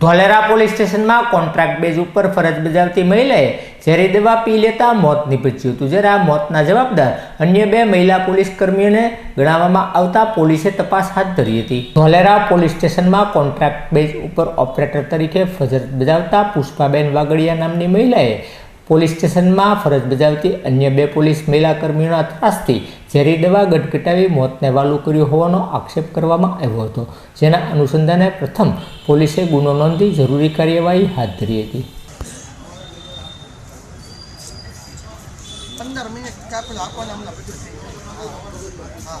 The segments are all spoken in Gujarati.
ધોલેરા પોલીસ સ્ટેશનમાં કોન્ટ્રાક્ટ બેઝ ઉપર ફરજ બજાવતી મહિલાએ ઝેરી દવા પી લેતા મોત નીપજ્યું હતું, જ્યારે આ મોતના જવાબદાર અન્ય બે મહિલા પોલીસ કર્મીઓને ગણાવવામાં આવતા પોલીસે તપાસ હાથ ધરી હતી. ધોલેરા પોલીસ સ્ટેશનમાં કોન્ટ્રાક્ટ બેઝ ઉપર ઓપરેટર તરીકે ફરજ બજાવતા પુષ્પાબેન વાગડિયા નામની મહિલાએ પોલીસ સ્ટેશનમાં ફરજ બજાવતી અન્ય બે પોલીસ મહિલા કર્મીઓના ત્રાસથી ઝેરી દવા ગટગટાવી મોતને વાલું કર્યું હોવાનો આક્ષેપ કરવામાં આવ્યો હતો, જેના અનુસંધાને પ્રથમ પોલીસે ગુનો નોંધી જરૂરી કાર્યવાહી હાથ ધરી હતી. પંદર મિનિટ કાપેલું હા.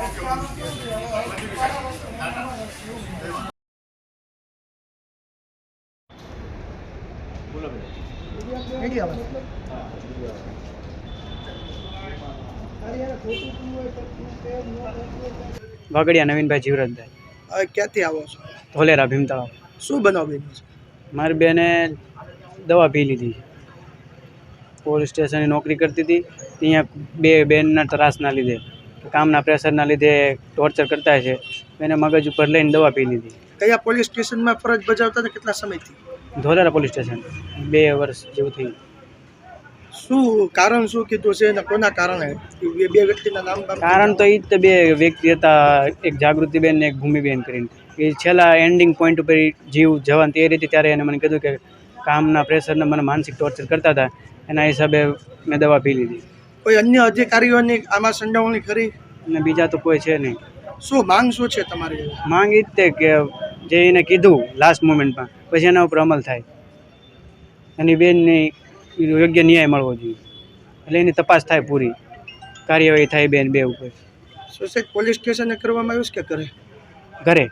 વાગડિયા નવીનભાઈ જીવરાજભાઈ. હવે ક્યાંથી આવો છો? ધોલેરા ભીમતળાવ. શું બનાવ મારી બેને દવા પી લીધી પોલીસ સ્ટેશનની નોકરી કરતી હતી. ત્યાં બે બેનના ત્રાસના લીધે. કામના પ્રેશરના લીધે ટોર્ચર કરતા છે. એને મગજ ઉપર લઈને દવા પી લીધી. કયા પોલીસ સ્ટેશનમાં ફરજ બજાવતા હતા? કેટલા સમયથી? Dholera police station. બે વર્ષ જેવું થયું. શું કારણ શું કીધું છે અને કોના કારણે? બે બે વ્યક્તિના નામ કારણ તો એ જ તે બે વ્યક્તિ હતા એક જાગૃતિબેન ને એક ભૂમિબેન કરીને. એ છેલ્લા એન્ડિંગ પોઈન્ટ ઉપર જીવ જવાન તે રીતે ત્યારે એને મને કીધું કે કામના પ્રેશરને મને માનસિક ટોર્ચર કરતા હતા. એના હિસાબે મેં દવા પી લીધી. કોઈ અન્ય અધિકારીઓની આમાં સંડોવણી કરી? અને બીજા તો કોઈ છે નહીં. શું માંગ શું છે તમારી? માંગ એ જ તે કે જે એને કીધું લાસ્ટ મોમેન્ટમાં પછી એના ઉપર અમલ થાય. એની બેનને યોગ્ય ન્યાય મળવો જોઈએ. એટલે એની તપાસ થાય પૂરી. કાર્યવાહી થાય બેન બે ઉપર. સુસાઇડ પોલીસ સ્ટેશને કરવામાં આવ્યું છે કે કરે ઘરે.